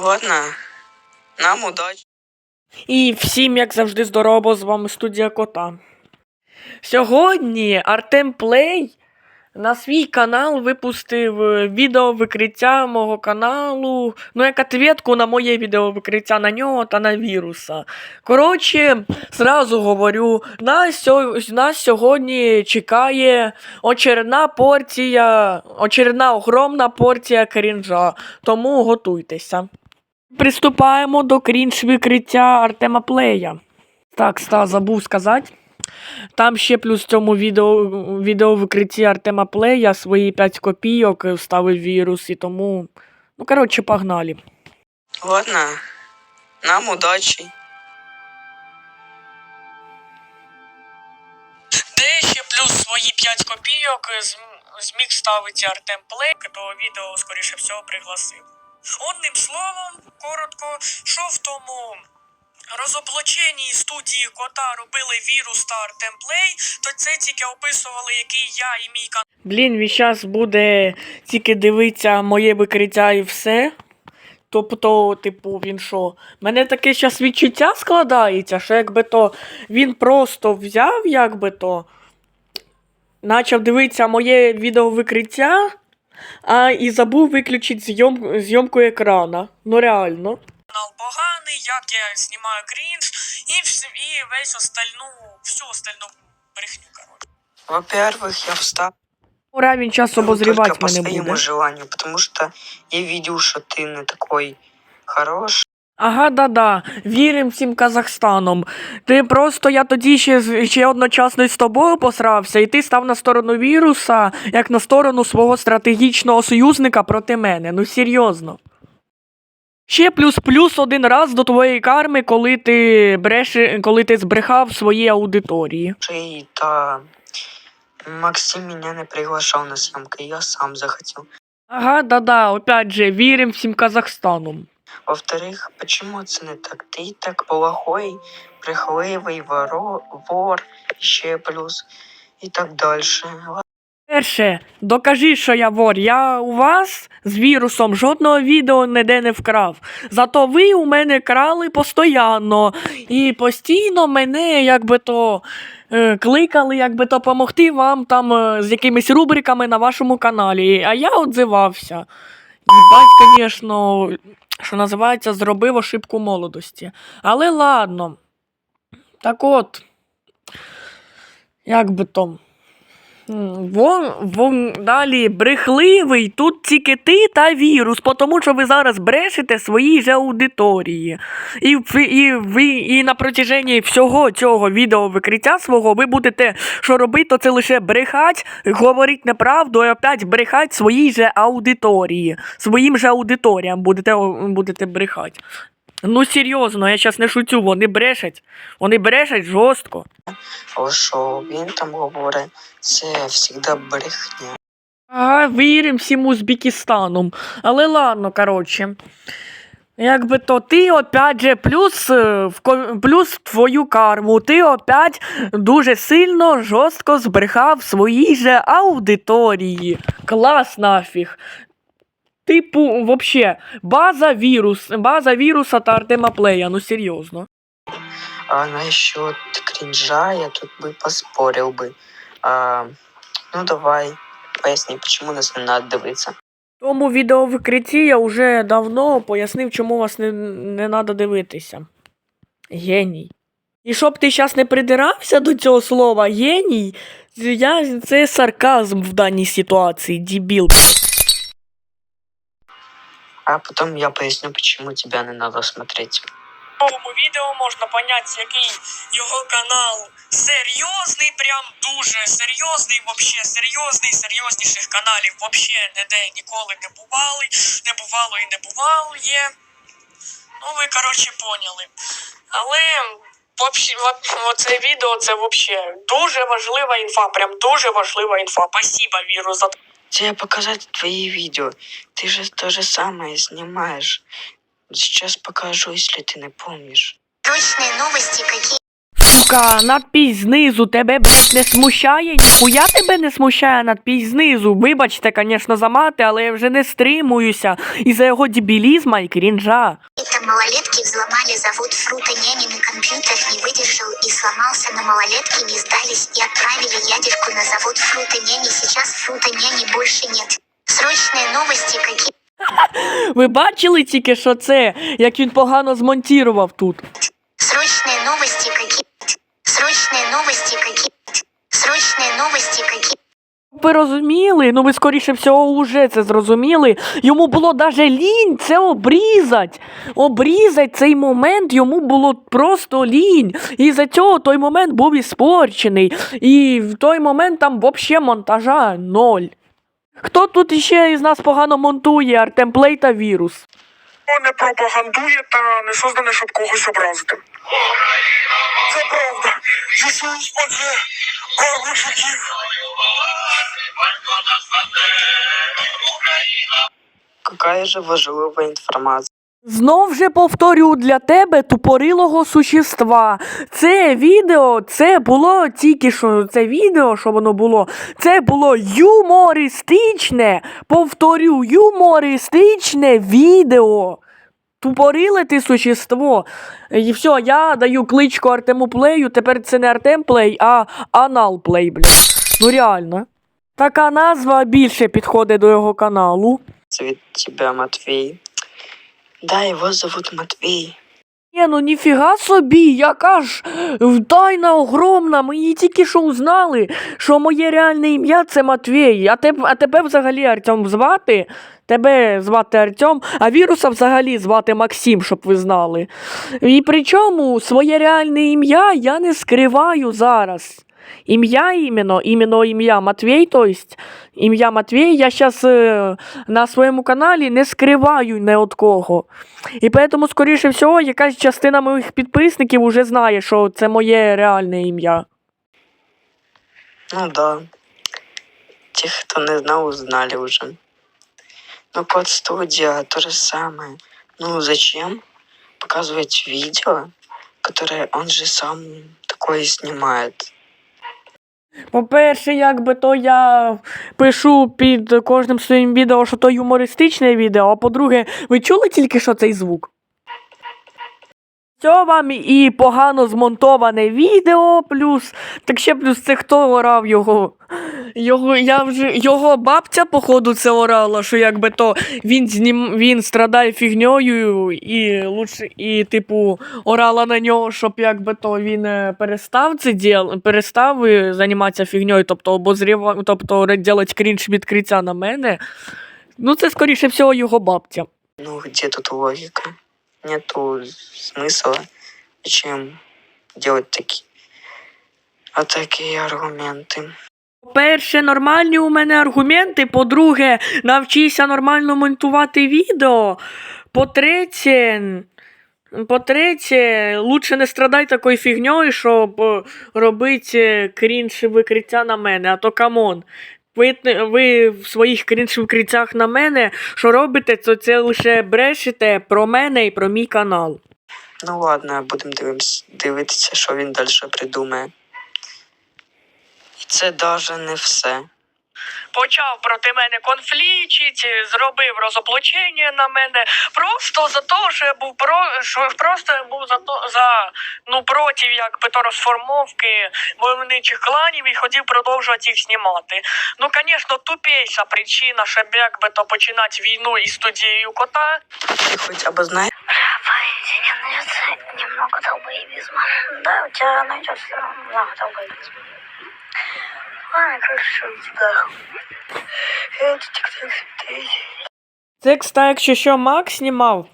Ладно, нам удачи. І всім, як завжди, здорово, з вами студія Кота. Сьогодні Артем Плей на свій канал випустив е, відео викриття мого каналу, ну як ответку на моє відео викриття на нього та на віруса. Коротше, зразу говорю, нас, нас сьогодні чекає очередна порція, очередна огромна порція крінжа, тому готуйтеся. Приступаємо до крінж викриття Артема Плея. Так, ста, забув сказати. Там ще плюс цьому відео, відео викритті Артема Плея свої 5 копійок вставив вірус і тому. Ну, коротше, погнали. Ладно, нам удачи. Де ще плюс свої 5 копійок зміг ставити Артем Плей, то відео, скоріше всього, пригласив. Одним словом, коротко, що в тому розоблаченій студії кота робили вірус та Артем Плей, то це тільки описували, який я і мій канал. Блін, він зараз буде тільки дивитися моє викриття і все. Тобто, типу, він що? Мене таке зараз відчуття складається, що якби то він просто взяв, якби то, почав дивитися моє відеовикриття, а і забув виключити зйом, зйомку екрана. Ну реально. Канал поганий, як я знімаю крінж, і, вс- і весь остальну, всю остальну брехню, коротше. Во-первых, я встал Ура, він час только обозрівати по мене своему буде. желанию, потому что я видел, что ты не такой хороший. Ага, да-да. Вірим всім Казахстаном. Ти просто я тоді ще, ще одночасно з тобою посрався, і ти став на сторону віруса, як на сторону свого стратегічного союзника проти мене. Ну серйозно. Ще плюс-плюс один раз до твоєї карми, коли ти бреши, коли ти збрехав своїй аудиторії. То Максим меня не приглашал на съемки, я сам захотел. Ага, да-да, опять же, вірим всім Казахстаном. Во-вторых, почему це не так? Плохой, брехливий, воро, вор, ще плюс і так дальше. Перше, докажи, що я вор. Я у вас з вірусом жодного відео ніде не вкрав. Зато ви у мене крали постійно. І постійно мене якби то е, кликали, якби то помогти вам там е, з якимись рубриками на вашому каналі. А я отзивався. Їбать, звісно, що називається, зробив ошибку молодості. Але ладно. Так от. Як би то. Вон, вон далі брехливий, тут тільки ти та вірус, тому що ви зараз брешете своїй же аудиторії. І, ви- і, ви, і на протяженні всього цього відео викриття свого ви будете що робити, то це лише брехать, говорити неправду і опять брехать своїй же аудиторії. Своїм же аудиторіям будете, будете брехати. Ну серйозно, я зараз не шучу, вони брешать. Вони брешать жорстко. Але що він там говорить, це завжди брехня. Ага, вірим всім Узбекистаном. Але ладно, коротше. Якби то ти опять же плюс, е, плюс твою карму. Ти опять дуже сильно жорстко збрехав своїй же аудиторії. Клас нафіг. Типу, вообще, база вірус, база віруса та Артема Плея, ну серйозно. А насчет кринжа я тут бы поспорил бы. А, ну давай, поясни, почему нас не надо дивитися. В тому відеовикритті я вже давно пояснив, чому вас не, не треба дивитися. Геній. І щоб ти зараз не придирався до цього слова геній, я, це сарказм в даній ситуації, дебіл. А потом я поясню, почему тебя не надо смотреть. В цьому відео можна поняти, який його канал серйозний, прям дуже серйозний, вообще серйозний, серйозніших каналів вообще ніде ніколи не бували, не бувало і не бувало є. Ну, ви, коротше, поняли. Але оце відео це вообще дуже важлива інфа, прям дуже важлива інфа. Спасибо, вірус, за Тебе показать твои видео. Ты же то же самое снимаешь. Сейчас покажу, если ты не помнишь. Срочные новости какие? Сука, надпись знизу тебе, блядь, не смущає? Ніхуя тебе не смущає надпись знизу. Вибачте, конечно, за мати, але я вже не стримуюся із-за його дебілізма і крінжа. Это малолетки взломали завод Фрута Нянин компьютер не выдержал и сломался, но малолетки не сдались и отправили ядерку на завод Фрута Няни. Сейчас Фрута Няни больше нет. Срочные новости, какие Ви бачили тільки, що це, як він погано змонтірував тут. новости, какие Срочные новости, какие Ви розуміли? Ну ви скоріше всього уже це зрозуміли. Йому було даже лінь це обрізать. Обрізать цей момент йому було просто лінь. І за цього той момент був іспорчений. І в той момент там взагалі монтажа ноль. Хто тут іще із нас погано монтує Артем Плей та вірус? Не пропагандує та не создане, щоб когось образити. Це правда. Зійшли з-под кормушиків. Какая же важливая информация. Знов же повторю для тебе тупорилого существа. Це відео, це було тільки що це відео, що воно було, це було юмористичне. Повторю, юмористичне відео. Тупориле ти существо. І все, я даю кличку Артему Плею. Тепер це не Артем Плей, а Анал Плей, блядь. Ну реально. Така назва більше підходить до його каналу. Цвіт тебе, Матвій. Да, його зовут Матвей. Ні, ну ніфіга собі, яка ж е, тайна огромна. Ми її тільки що узнали, що моє реальне ім'я це Матвій. А, тебе, а тебе взагалі Артем звати. Тебе звати Артем, а віруса взагалі звати Максим, щоб ви знали. І причому своє реальне ім'я я не скриваю зараз. Ім'я іменно, іменно ім'я Матвій, то есть ім'я Матвій я зараз е, на своєму каналі не скриваю не від кого. І поэтому, скоріше всього, якась частина моїх підписників вже знає, що це моє реальне ім'я. Ну да. Тех, кто не знал, узнали уже. Ну, код студия то же самое. Ну, зачем показывать видео, которое он же сам такое снимает? По-перше, якби то я пишу під кожним своїм відео, що то юмористичне відео, а по-друге, ви чули тільки що цей звук? Це вам і погано змонтоване відео, плюс, так ще плюс це хто орав його. Його, я вже, його бабця, походу, це орала, що якби то він, знім, він страдає фігньою і лучше, і, типу, орала на нього, щоб якби то він е, перестав це діл, перестав е, займатися фігньою, тобто обозріва, тобто робити крінж відкриття на мене. Ну, це скоріше всього його бабця. Ну, где тут логика? Нету смысла. Зачем делать такие, а такие аргументы? По-перше, нормальні у мене аргументи. По-друге, навчися нормально монтувати відео. По-третє, по-третє, лучше не страдай такою фігньою, щоб е, робити крінж викриття на мене, а то камон. Ви, ви в своїх крінж викриттях на мене, що робите, то це лише брешете про мене і про мій канал. Ну ладно, будемо дивитися, що він далі придумає. І це навіть не все. Почав проти мене конфліктить, зробив розоблачення на мене. Просто за те, що я був про що просто я був за то за ну проти якби то розформовки войовничих кланів і хотів продовжувати їх знімати. Ну, звісно, тупейша причина, щоб якби то починати війну із студією кота. Ти хоч Поистине найдется немного долбоебизма. Да, у тебя найдется много долбоебизма. Ладно, короче, Це, кстати, якщо що Макс знімав.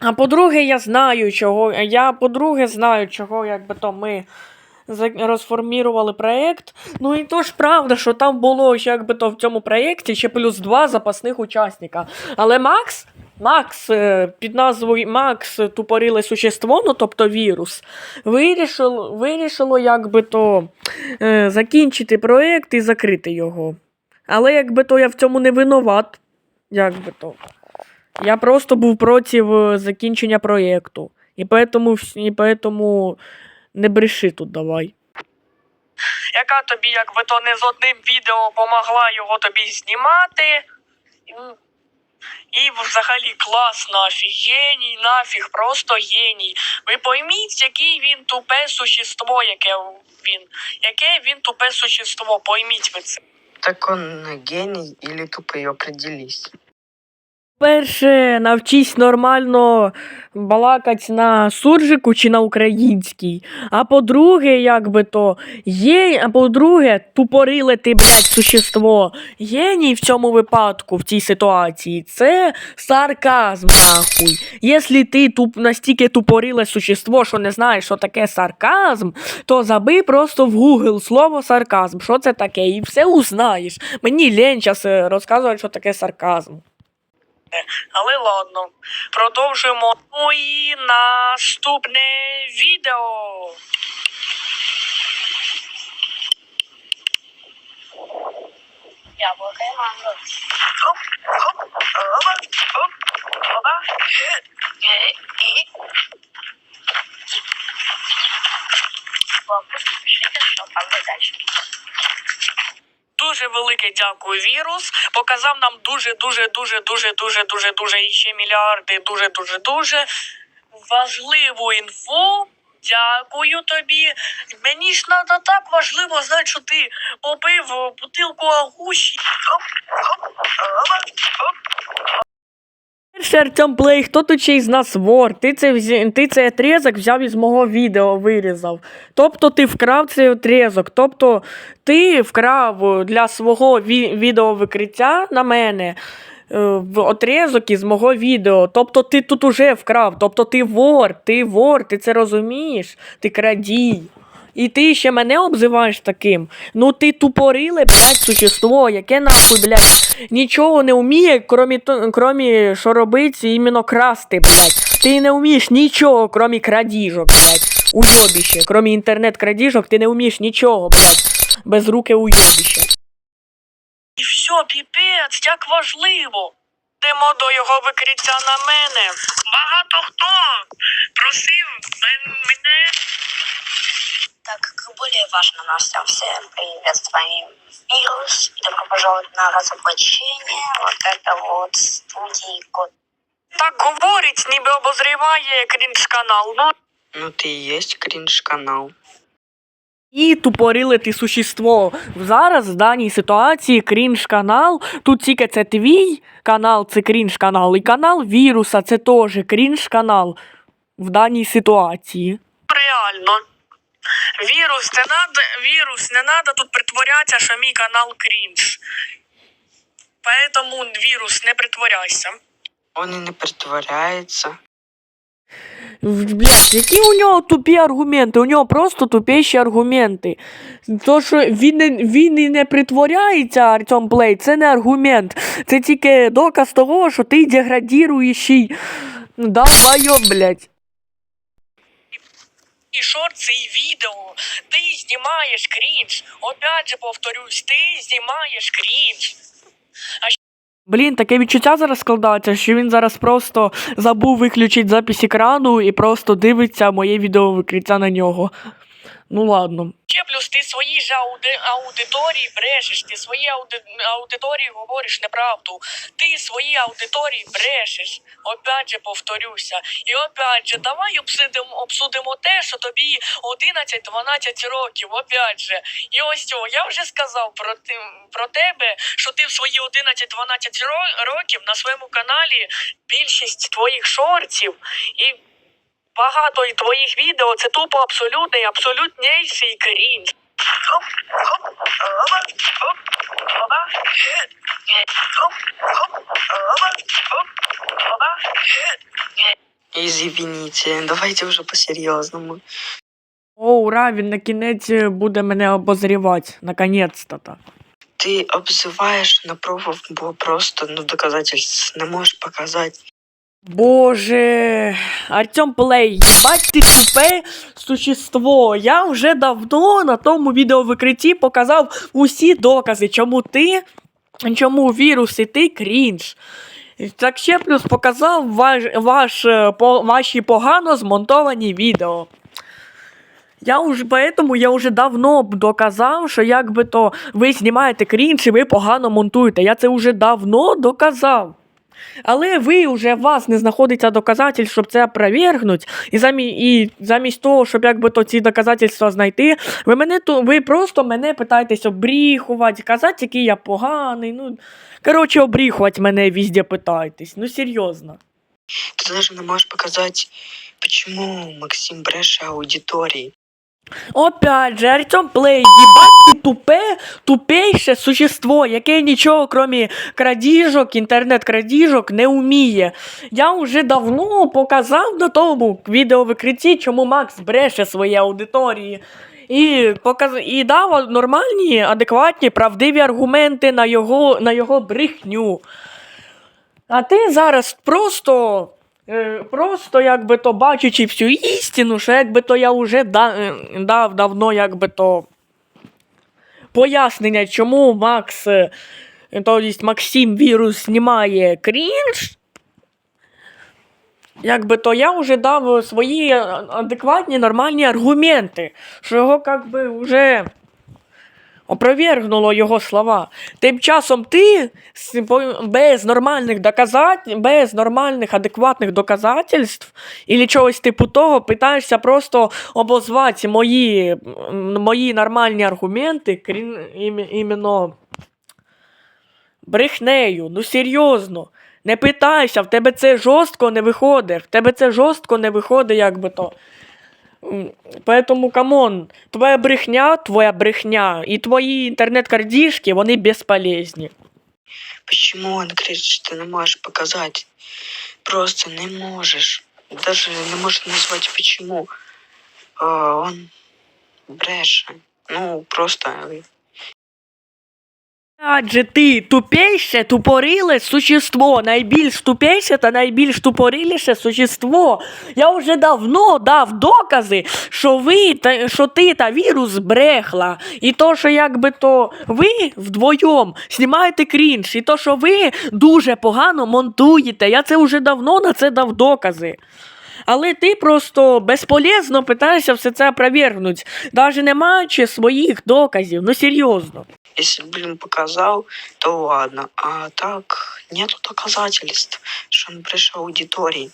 А по-друге, я знаю, чого. Я, по-друге, знаю, чого, якби то ми розформірували проєкт. Ну і то ж правда, що там було якби то в цьому проєкті ще плюс два запасних учасника. Але Макс, Макс е, під назвою Макс е, тупориле существо, ну тобто вірус, вирішило, вирішило якби то е, закінчити проєкт і закрити його. Але якби то я в цьому не винуват. Як би то. Я просто був проти е, закінчення проєкту. І поэтому, і поэтому Не бреши тут давай. Яка тобі, якби то не з одним відео помогла його тобі знімати. І взагалі класно, геній нафіг, просто геній. Ви пойміть, який він тупе существо, яке він. Яке він тупе существо, пойміть ви це. Так он геній или тупий, определись. Перше, навчись нормально балакать на суржику чи на українській. А по-друге, як то, є, а по-друге, тупориле ти, блядь, существо. Геній в цьому випадку, в цій ситуації, це сарказм, нахуй. Якщо ти туп, настільки тупориле существо, що не знаєш, що таке сарказм, то забий просто в Google слово сарказм, що це таке, і все узнаєш. Мені лень час розказувати, що таке сарказм. Але ладно, продовжуємо. Ну і наступне відео. Яблоко манго. Пишите, что там дальше. Дуже велике дякую, вірус. Показав нам дуже, дуже, дуже, дуже, дуже, дуже, дуже і ще мільярди, дуже, дуже, дуже важливу інфу. Дякую тобі. Мені ж надо так важливо знати, що ти попив бутилку агуші. Артем Плей, хто тут ще із нас вор? Ти, це, ти цей отрезок взяв із мого відео, вирізав. Тобто ти вкрав цей отрезок. Тобто ти вкрав для свого ві- відеовикриття на мене е, в отрезок із мого відео. Тобто ти тут уже вкрав. Тобто ти вор, ти вор, ти це розумієш? Ти крадій. І ти ще мене обзиваєш таким. Ну ти тупориле, блядь, существо, яке нахуй, блядь, нічого не вміє, кромі, то- кромі що робить, іменно красти, блядь. Ти не вмієш нічого, кромі крадіжок, блядь. Уйобіще. Кромі інтернет-крадіжок, ти не вмієш нічого, блядь. Без руки уйобіще. І все, піпець, як важливо. Йдемо до його викриття на мене. Багато хто просив мен- мене Так, к более важным новостям. Всем привет, с вами Вирус. Добро пожаловать на разоблачение. Вот это вот студии Код. так говорить, ніби обозріває крінж канал. Ну Ну ты и есть кринж-канал. І тупориле ти существо. Зараз в даній ситуації крінж канал. Тут тільки це твій канал, це крінж канал, і канал віруса це теж крінж канал в даній ситуації. Реально. Вірус, не надо, вірус, не надо тут притворятися, що мій канал крінж. Поэтому вірус, не притворяйся. Он и не притворяется. Блять, які у нього тупі аргументи? У нього просто тупіші аргументи. То, що він не, він і не притворяється, Артем Плей, це не аргумент. Це тільки доказ того, що ти деградіруючий долбойоб, блять. І шорт і відео. Ти знімаєш крінж. Опять же повторюсь, ти знімаєш крінж. Блін, таке відчуття зараз складається, що він зараз просто забув виключити запис екрану і просто дивиться моє відео викриття на нього. Ну ладно. Ще плюс ти своїй же ауди- аудиторії брешеш, ти своїй ауди- аудиторії говориш неправду. Ти своїй аудиторії брешеш. Опять же повторюся. І опять же, давай обсудимо, обсудимо те, що тобі 11-12 років, опять же. І ось цього, я вже сказав про, ти, про тебе, що ти в свої 11-12 ро- років на своєму каналі більшість твоїх шортів і багато і твоїх відео це тупо абсолютний, абсолютнейший крінж. Извините, давайте уже по-серьезному. О, ура, він на кінець буде мене обозрівати. Наконець-то. то. Ты обзываешь, на пробу было просто, ну, доказательств не можешь показать. Боже, Артем Плей, ебать ти тупе существо. Я вже давно на тому відеовикритті показав усі докази, чому ти, чому вірус і ти крінж. Так ще плюс показав ваш, ваш, е, по, ваші погано змонтовані відео. Я уже поэтому я вже давно доказав, що якби то ви знімаєте крінж і ви погано монтуєте. Я це вже давно доказав. Але ви вже у вас не знаходиться доказательств, щоб це опровергнути. І, замі, і замість того, щоб якби то ці доказательства знайти, ви мене ту, ви просто мене питаєтесь обріхувати, казати, який я поганий. Ну, коротше, обріхувати мене везде питаєтесь. Ну серйозно. Ты даже не можешь показать, почему Максим бреше аудитории. Опять же, Артем Плей, їбать ти тупе, тупейше существо, яке нічого, крім крадіжок, інтернет-крадіжок, не вміє. Я вже давно показав на тому відеовикритті, чому Макс бреше своїй аудиторії. І, показ... і дав нормальні, адекватні, правдиві аргументи на його, на його брехню. А ти зараз просто. Е, Просто якби то бачачи всю істину, що якби то я вже да, е, дав давно якби то пояснення, чому Макс, е, то есть Максим вірус знімає крінж. Якби то я вже дав свої адекватні нормальні аргументи, що його якби вже опровергнуло його слова. Тим часом ти без нормальних доказать, без нормальних адекватних доказательств і чогось типу того питаєшся просто обозвати мої, мої нормальні аргументи крім, іменно брехнею. Ну серйозно. Не питайся, в тебе це жорстко не виходить. В тебе це жорстко не виходить, як би то. М, Поэтому, камон, твоя брехня, твоя брехня і твої інтернет-кардішки, вони безполезні. Почему он кричит, что ты не можешь показать? Просто не можешь. Даже не можешь назвать почему. А, он бреше. Ну, просто Адже ти тупейше, тупориле существо, найбільш тупейше та найбільш тупориліше существо. Я вже давно дав докази, що ви та що ти та вірус брехла. І то, що якби то ви вдвоєм знімаєте крінж, і то, що ви дуже погано монтуєте. Я це вже давно на це дав докази. Але ти просто безполезно питаєшся все це опровергнути, навіть не маючи своїх доказів. Ну серйозно. если бы, блин, показал, то ладно. А так, нету доказательств, что он бреше аудитории.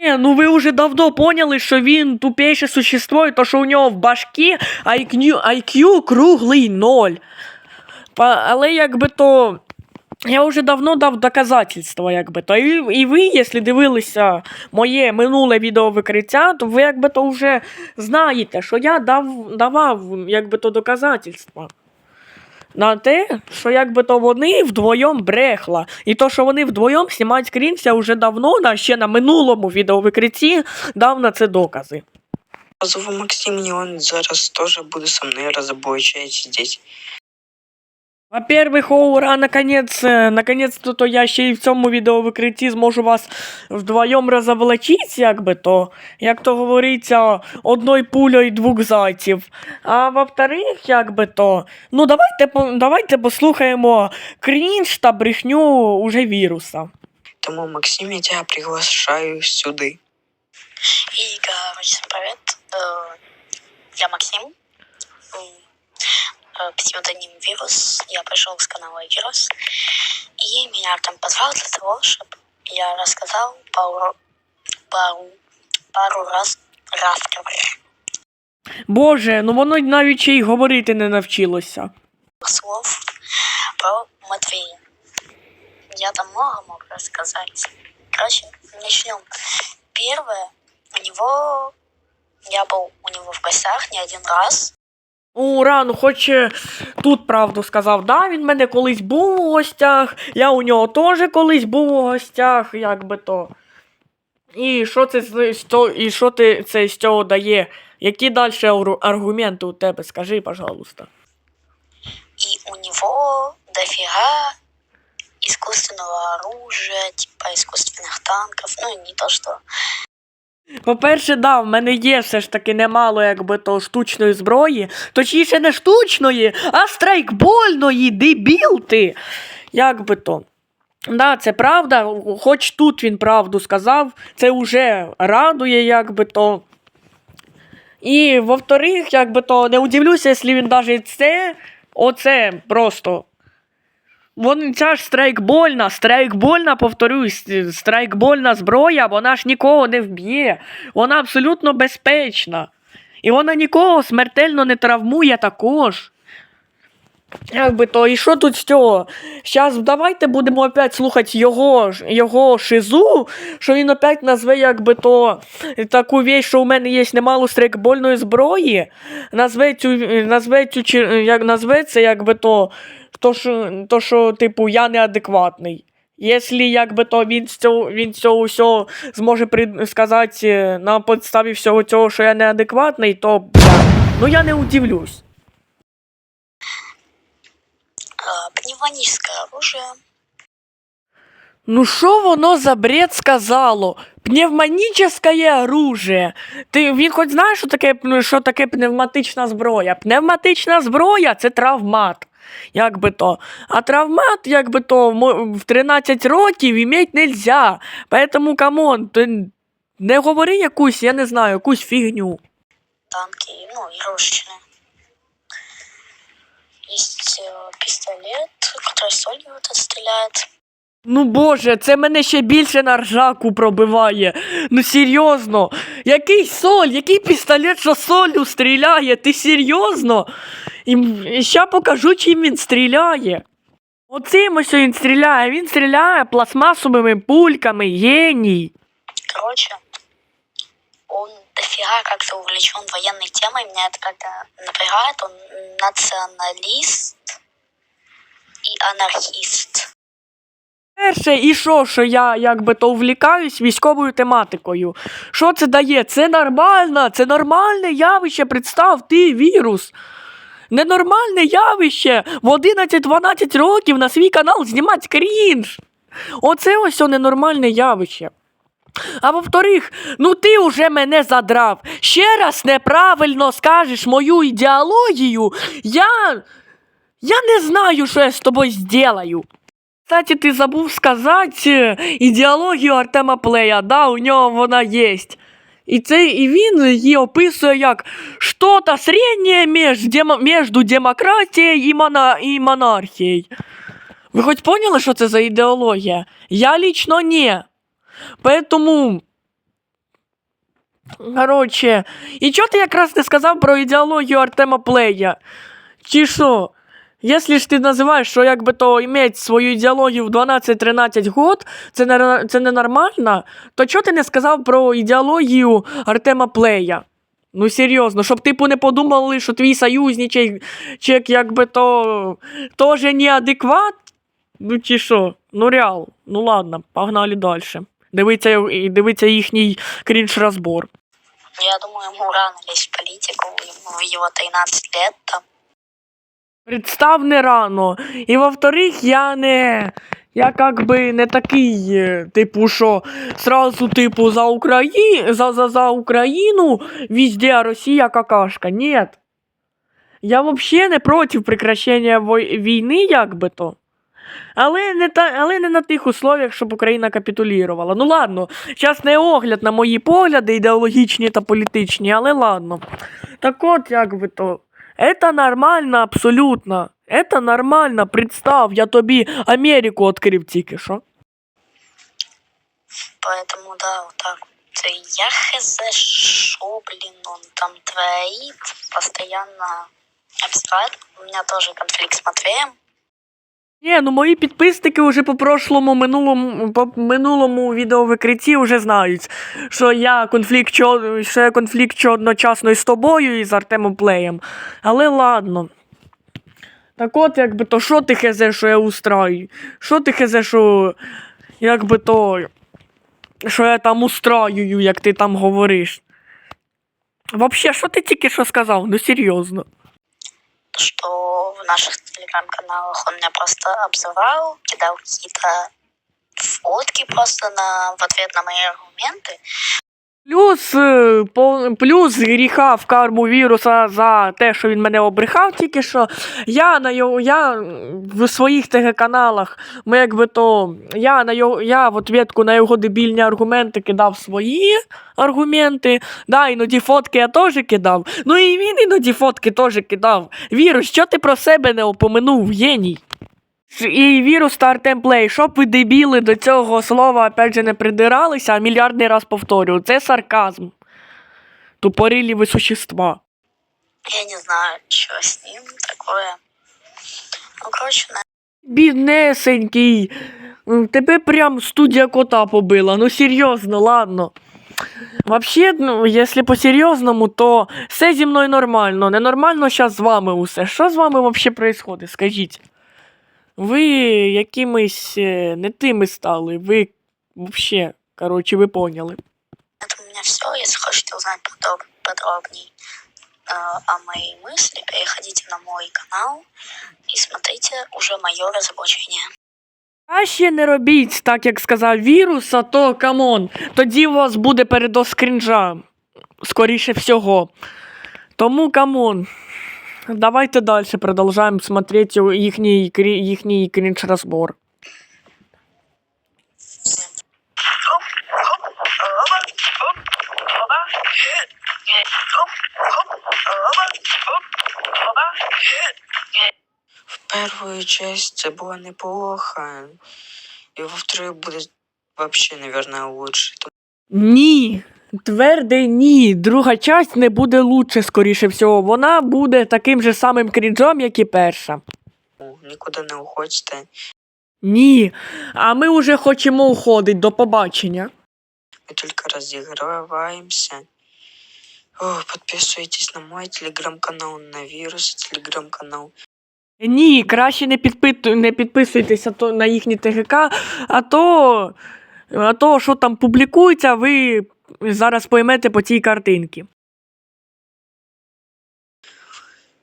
Не, ну ви вже давно поняли, що він тупейше существо, і то, що у нього в башкі IQ, IQ круглий ноль. Але якби то. Я вже давно дав доказательства, якби то. І, і ви, якщо дивилися моє минуле відеовикриття, то ви якби то вже знаєте, що я дав, давав якби то доказательства. На те, що якби то вони вдвоєм брехла. І то, що вони вдвоєм знімають скрінця вже давно, на ще на минулому відеовикритті дав на це докази. Позову Максим, и он зараз тоже буде со мной разобойчать сидеть. Во-первых, ура, наконец, е, наконец-то то я ще й в цьому відеовикритті зможу вас вдвоєм розовлачити, якби то, як то говориться, одною пулею двох зайців. А во-вторых, якби то, ну давайте, по- давайте послухаємо крінж та брехню уже віруса. Тому, Максим, я тебя приглашаю сюди. И, короче, всем привет. Э, Я Максим. М, э, Псевдоним Вирус. Я пришел с канала Вирус. И меня Артем позвал для того, чтобы я рассказал пару, пару, пару раз, раз Боже, ну воно навіть ще й говорити не навчилося. слов про Матвея. Я там много мог рассказать. Короче, начнем. Первое, у него... Я был у него в гостях не один раз. Ура, ну хоч е, тут правду сказав, да, він мене колись був у гостях, я у нього теж колись був у гостях, як би то. І що це і що ти це з цього дає? Які далі аргу- аргументи у тебе? Скажи, пожалуйста. И у него дофига искусственного оружия, типа искусственных танков. Ну, не то, что... По-перше, да, в мене є все ж таки немало, якби то штучної зброї. Точніше, не штучної, а страйкбольної, дебіл ти. Як би то. Да, це правда, хоч тут він правду сказав, це вже радує, як би то. І во-вторых, як би то не удивлюся, якщо він навіть це, оце просто. Вон ця ж страйкбольна, страйкбольна, повторюсь, страйкбольна зброя, вона ж нікого не вб'є. Вона абсолютно безпечна. І вона нікого смертельно не травмує також. Як би то, і що тут з цього? Зараз давайте будемо опять слухати його, його шизу, що він опять назве, як би то, таку вещь, що у мене є немало стрейкбольної зброї. Назве цю, назве цю, як назве це, як би то, то, що, то, що, типу, я неадекватний. Якщо якби то він з цього, він з цього всього зможе при, сказати е, на підставі всього цього, що я неадекватний, то ну я не удивлюсь. А, Пневмоническое оружие. Ну що воно за бред сказало? Пневматичне оружие. Ти він хоч знаєш, що таке, ну, що таке пневматична зброя? Пневматична зброя це травмат. Як би то. А травмат, як би то, мо- в 13 років іметь нельзя. Поэтому, камон, ти не говори якусь, я не знаю, якусь фігню. танки, ну, игрушечные. Есть э, солью вот стреляет. Ну боже, це мене ще більше на ржаку пробиває. Ну серйозно, який соль, який пістолет, що солью стріляє? Ти серйозно? І, і ще покажу, чим він стріляє. Оцим ось він стріляє, він стріляє пластмасовими пульками, геній. Короче, он дофига как-то увлечен военной темой. Меня это как-то напрягает. Он националист и анархист. Перше, і що, що я якби то увлікаюсь військовою тематикою. Що це дає? Це нормально, це нормальне явище. Представ, ти вірус. Ненормальне явище в 11-12 років на свій канал знімати крінж. Оце ось о ненормальне явище. А во-вторых, ну ти уже мене задрав. Ще раз неправильно скажеш мою ідеологію. Я. Я не знаю, що я з тобою зделаю. Кстати, ти забув сказати е, ідеологію Артема Плея. Да, у нього вона є. І, це, і він її описує як що-то середнє між, демо, між демократією і, мона, і монархією. Ви хоч поняли, що це за ідеологія? Я лично не. Поэтому. Короче, і чого ти якраз не сказав про ідеологію Артема Плея? Чи що? Якщо ж ти називаєш, що якби то іметь свою ідеологію в 12-13 год, це не, це ненормально, то чого ти не сказав про ідеологію Артема Плея? Ну серйозно, щоб типу не подумали, що твій союзничек чек, якби то теж неадекват? Ну чи що? Ну реал. Ну ладно, погнали далі. Дивиться, дивиться їхній крінж розбор. Я думаю, ему рано лезть в политику. Ему его 13 лет там. Представ не рано. І во-вторых, я не. Я как би не такий, е, типу, що сразу, типу, за, Украї... за, за, за Україну везде, Росія какашка. Нет. Я вообще не проти прекращення війни, як би то. Але не, та... Але не на тих условиях, щоб Україна капітулірувала. Ну ладно, зараз не огляд на мої погляди ідеологічні та політичні, але ладно. Так от, як би то. Это нормально абсолютно. Это нормально. Представ, я тобі Америку відкрив тільки що. Поэтому, да, вот так вот. И Я хз, шо, блин, он там творит, постоянно обсирает. У меня тоже конфликт с Матвеем. Ні, ну мої підписники вже по прошлому минулому по минулому відеовикритті вже знають, що я конфлікт що я конфлікт що одночасно і з тобою, і з Артемом Плеєм. Але ладно. Так от, якби то, що ти хезе, що я устраю? Що ти хезе, що якби то. Що я там устраюю, як ти там говориш? Вообще, що ти тільки що сказав? Ну серйозно. что наших телеграм-каналах он меня просто обзывал, кидал какие-то фотки просто на, в ответ на мои аргументы. Плюс, е, плюс гріха в карму віруса за те, що він мене обрехав тільки що. Я на його, я в своїх телеканалах, ми якби то, я на його, я в ответку на його дебільні аргументи кидав свої аргументи. Да, іноді фотки я теж кидав. Ну і він іноді фотки теж кидав. Вірус, що ти про себе не опоминув, геній? І вірус та Артем щоб ви дебіли до цього слова опять же не придиралися, а мільярдний раз повторюю, це сарказм. Тупорилі ви существа. Я не знаю, что с ним такое. Ну, короче, на Біднесенький. Тебе прям студія кота побила. Ну серйозно, ладно. Вообще, ну, якщо по-серйозному, то все зі мною нормально. Ненормально зараз з вами усе. Що з вами взагалі відбувається? Скажіть Ви якимись е, не тими стали. Ви взагалі, коротше, ви поняли. этом у меня все. Если хотите узнать подоб- подробней э, о моей мысли, переходите на мой канал и смотрите уже мое разоблачение. Краще не робіть, так як сказав вірус, а то камон. Тоді у вас буде передос крінжа. Скоріше всього. Тому камон. Давайте далі продовжуємо смотреть їхній, крі- їхній крінж розбор. В первую часть це було неплохо. І во вторую буде вообще, наверное, лучше. Ні. Тверде ні. Друга часть не буде лучше, скоріше всього. Вона буде таким же самим крінжом, як і перша. Тому нікуди не уходьте. Ні. А ми вже хочемо уходити. До побачення. Мы только разыгрываемся. О, подписывайтесь на мой телеграм-канал, на вирус телеграм-канал. Ні, краще не, підпиту, не підписуйтеся то, на їхні ТГК, а то, а то, що там публікується, ви зараз поймете по цій картинці.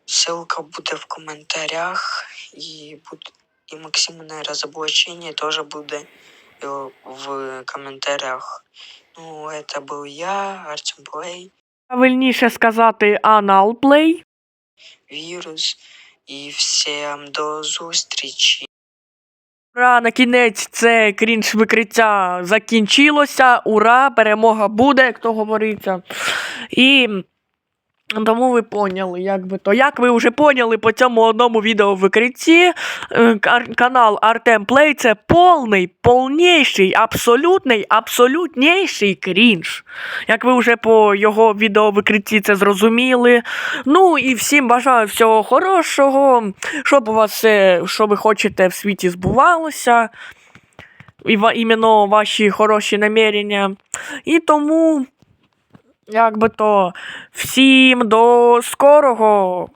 Ссылка буде в коментарях, і, буде, і максимальне розоблачення теж буде е, в коментарях. Ну, это был я, Артем Плей, Правильніше сказати аналплей. вірус. І всім до зустрічі. Ура, на кінець це крінж викриття закінчилося. Ура, перемога буде, як то говориться. І тому ви поняли, як би то. Як ви вже поняли по цьому одному відео викритті, е, канал Артем Плей це повний, повніший, абсолютний, абсолютніший крінж. Як ви вже по його відео викритті це зрозуміли. Ну і всім бажаю всього хорошого, щоб у вас все, що ви хочете в світі збувалося. І іменно ваші хороші намірення. І тому, як би то всім до скорого.